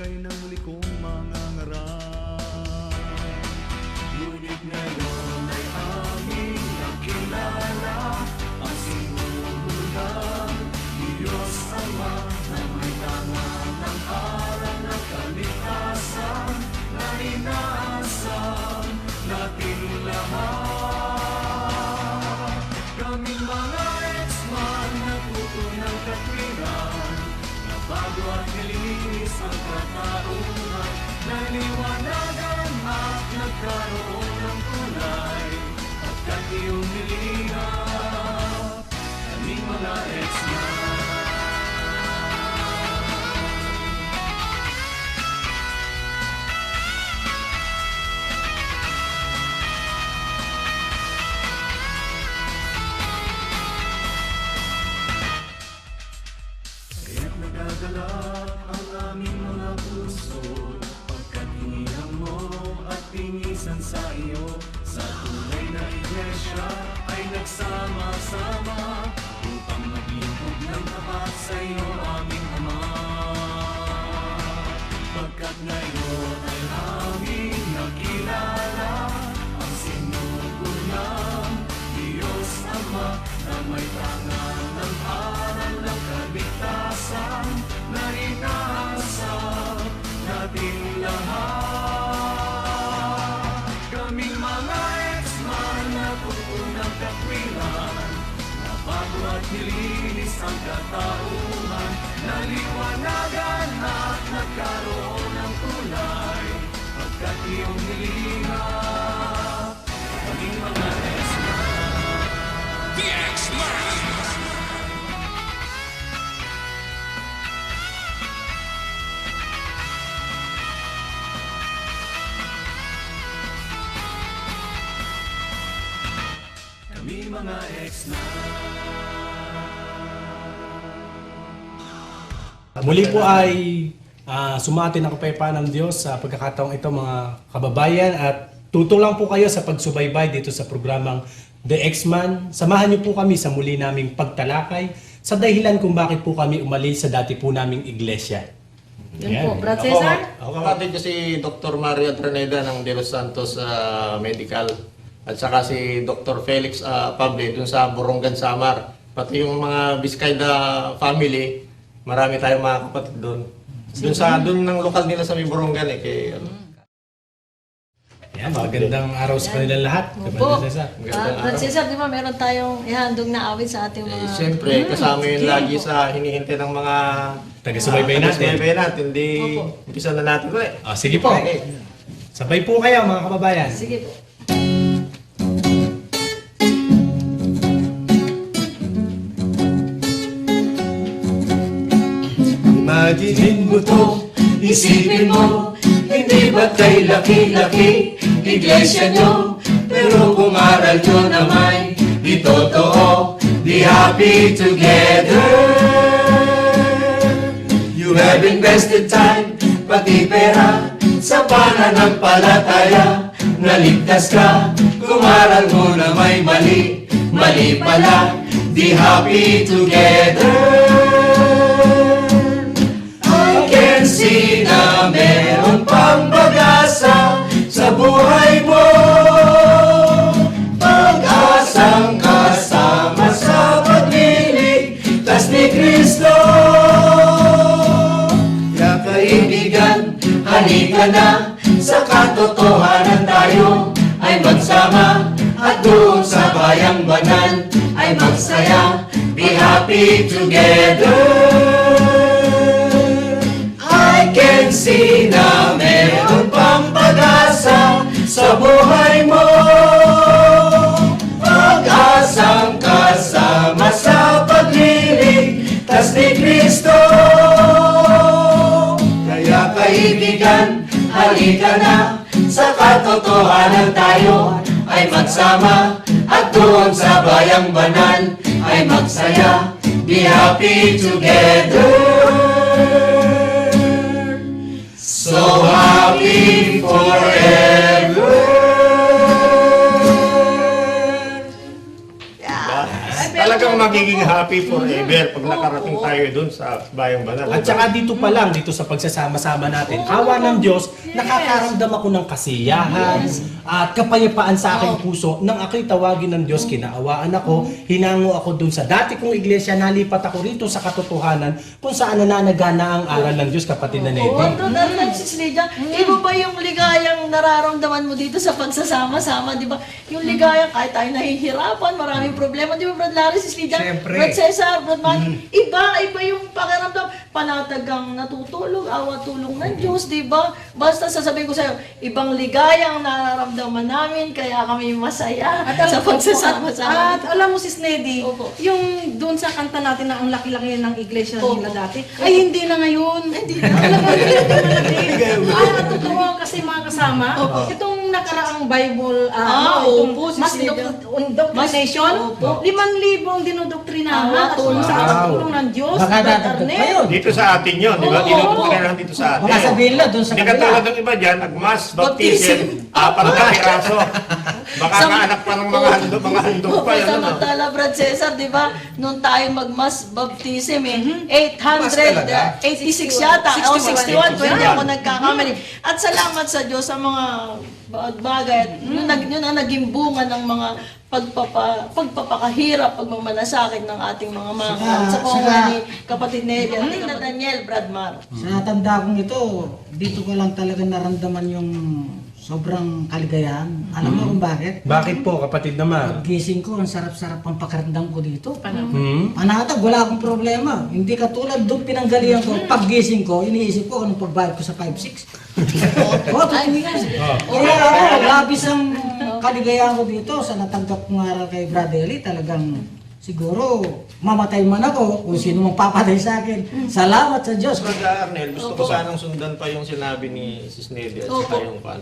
pag-akay ng muli kong mga ngaral shining at tingisan sa iyo. Sa tunay na iglesia ay nagsama-sama Upang maglingkod ng tapat sa iyo aming Ama. Pagkat ngayon at nilinis ang katauhan Naliwanagan at nagkaroon ng Pagkat iyong mga ex-man The X-Man! Kami mga ex-man Muli po ay uh, sumati ng kapayapaan ng Diyos sa pagkakataong ito mga kababayan at tutong lang po kayo sa pagsubaybay dito sa programang The X-Man. Samahan niyo po kami sa muli naming pagtalakay sa dahilan kung bakit po kami umalis sa dati po naming iglesia. Yan. po, Brad Ako, Cesar? ako kapatid ko si Dr. Mario Trineda ng De Los Santos ah, Medical at saka si Dr. Felix uh, Pable dun sa Borongan Samar. Pati yung mga Vizcayda family, marami tayong mga kapatid doon. Doon sa doon ng lokal nila sa may Borongan eh kay ano. Yan, magandang araw sa kanila lahat. Opo. Magandang Ah, Brad araw. Cesar, di ba meron tayong ihandog na awit sa ating Eh, mga... Siyempre, kasama yun lagi sa hinihintay ng mga Taga-subaybay ah, natin. taga-subaybay natin. Di, Opo. umpisa na natin ulit. Ah, sige po. Okay. Sabay po kayo mga kababayan. Sige po. Imaginin mo to, isipin mo Hindi ba kay laki-laki iglesia nyo? Pero kung aral nyo na may di totoo Di happy together. You have invested time, pati pera Sa pananampalataya. Naligtas ka, kung aral mo na may mali Mali pala, di happy together pang pag-asa sa buhay mo. Pag-asang kasama sa pagliligtas ni Kristo. Kaya kaibigan, halika na sa katotohanan tayo. Ay magsama at doon sa bayang banal. Ay magsaya Be happy together. I can see pang pag-asa sa buhay mo. Pag-asang kasama sa pagliligtas ni Kristo. Kaya kaibigan, halika na. Sa katotohanan tayo ay magsama. At doon sa bayang banal ay magsaya. Be happy together. So happy forever. Magiging happy forever pag nakarating tayo doon sa bayang banal. At saka dito pa lang, dito sa pagsasama-sama natin, awa ng Diyos, nakakaramdam ako ng kasiyahan at kapayapaan sa aking puso nang ako'y tawagin ng Diyos, kinaawaan ako, hinango ako dun sa dati kong iglesia, nalipat ako rito sa katotohanan kung saan nananagana ang aral ng Diyos, kapatid na Oo, Nedy. Lydia, iba ba yung ligayang nararamdaman mo dito sa pagsasama-sama, di ba? Yung ligaya, kahit tayo nahihirapan, maraming problema, di ba, Alexis Lydia? Siyempre. Brad Cesar, Brad Man, iba, iba yung pakiramdam. Panatagang natutulog, awa tulong ng Diyos, di ba? Basta sasabihin ko sa'yo, ibang ligayang nararamdaman namin, kaya kami masaya sa At pagsasama-sama. alam mo, Sis Nedy, Opo. yung doon sa kanta natin na ang laki-laki ng iglesia Opo. nila dati, ay hindi na ngayon. Hindi na. Talagang hindi na malaki. Ah, totoo kasi mga kasama, itong nakaraang Bible, Ah, ah, itong opo, Lydia. doc- indoctrination, Mas- limang libong dinodoktrinahan Ah, at kung sa tulong ng Diyos, Baka Arnel. yun. Dito sa atin yun, di ba? Oo. Dinudoktrinahan dito sa atin. Baka sabihin lang doon sa Hindi kabila. katulad ng iba dyan, nagmas, Baptism. baptism, apat na piraso. Baka Sam- kaanak pa ng mga handog, mga handog pa yun. ano? Samantala, Brad Cesar, di ba, nung tayo mag-mass baptism eh, Mhm. 886 yata, o 61, 61. pwede ako nagkakamali. At salamat sa Diyos sa mga ba- bagay, at yun, nag, yun ang naging bunga ng mga pagpapa, pagpapakahirap, pagmamalasakit ng ating mga mga Saka- sa kong saka- ni kapatid Nelly at ni Nathaniel Bradmar. Sa tanda kong ito, dito ko lang talaga naramdaman yung sobrang kaligayahan. Alam mo kung bakit? Bakit po, kapatid naman? Paggising ko, ang sarap-sarap ang pakiramdam ko dito. Hmm? Panatag, wala akong problema. Hindi katulad doon pinanggalian ko. Paggising ko, iniisip ko anong pagbayad ko sa 5-6. Oo, totoo. Kaya ako, labis ang kaligayahan ko dito sa natanggap ko nga kay Brad Eli. Talagang siguro mamatay man ako kung sino mang papatay sa akin. Salamat sa Diyos. Brother Arnel, gusto ko sanang sundan pa yung sinabi ni Sis Nelly at saka Opo. yung pan.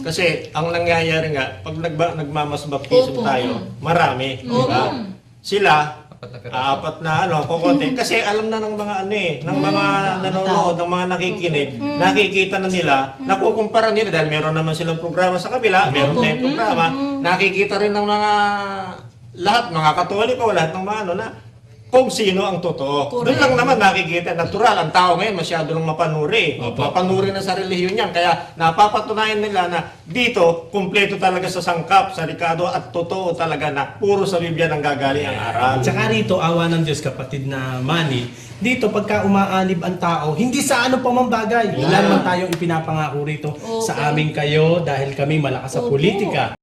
Kasi ang nangyayari nga, pag nagba, nagmamas baptism Opo. tayo, marami. di ba? Sila, apat na ano, kukunti. Kasi alam na ng mga ano eh, ng mga nanonood, ng mga nakikinig, nakikita na nila, nakukumpara nila dahil meron naman silang programa sa kabila, meron tayong programa, nakikita rin ng mga lahat, mga katoliko, lahat ng mga ano na, kung sino ang totoo. Doon lang naman nakikita, natural, ang tao ngayon masyado nang mapanuri. Mapanuri na sa relihiyon niyan. Kaya napapatunayan nila na dito, kumpleto talaga sa sangkap, sa rikado, at totoo talaga na puro sa Biblia nang gagaling ang aral. At saka rito, awa ng Diyos, kapatid na Manny, dito pagka umaanib ang tao, hindi sa ano pa man bagay. Wala naman tayong ipinapangako rito sa amin kayo dahil kami malakas sa Opo. politika.